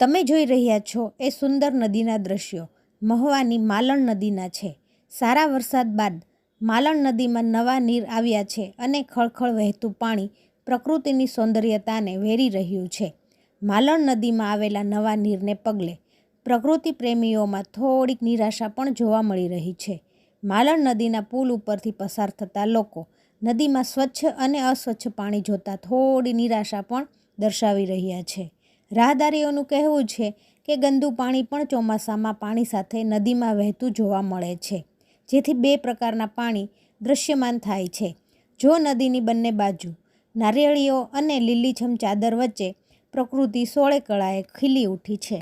તમે જોઈ રહ્યા છો એ સુંદર નદીના દ્રશ્યો. મહવાની માલણ નદીના છે. સારા વરસાદ બાદ માલણ નદીમાં નવા નીર આવ્યા છે અને ખળખળ વહેતું પાણી પ્રકૃતિની સૌંદર્યતાને વેરી રહ્યું છે. માલણ નદીમાં આવેલા નવા નીરને પગલે પ્રકૃતિ પ્રેમીઓમાં થોડીક નિરાશા પણ જોવા મળી રહી છે. માલણ નદીના પુલ ઉપરથી પસાર થતા લોકો નદીમાં સ્વચ્છ અને અસ્વચ્છ પાણી જોતા થોડી નિરાશા પણ દર્શાવી રહ્યા છે. રાહદારીઓનું કહેવું છે કે ગંદુ પાણી પણ ચોમાસામાં પાણી સાથે નદીમાં વહેતું જોવા મળે છે, જેથી બે પ્રકારના પાણી દૃશ્યમાન થાય છે. જો નદીની બંને બાજુ નારિયેળીઓ અને લીલીછમ ચાદર વચ્ચે પ્રકૃતિ સોળે કળાએ ખીલી ઉઠી છે.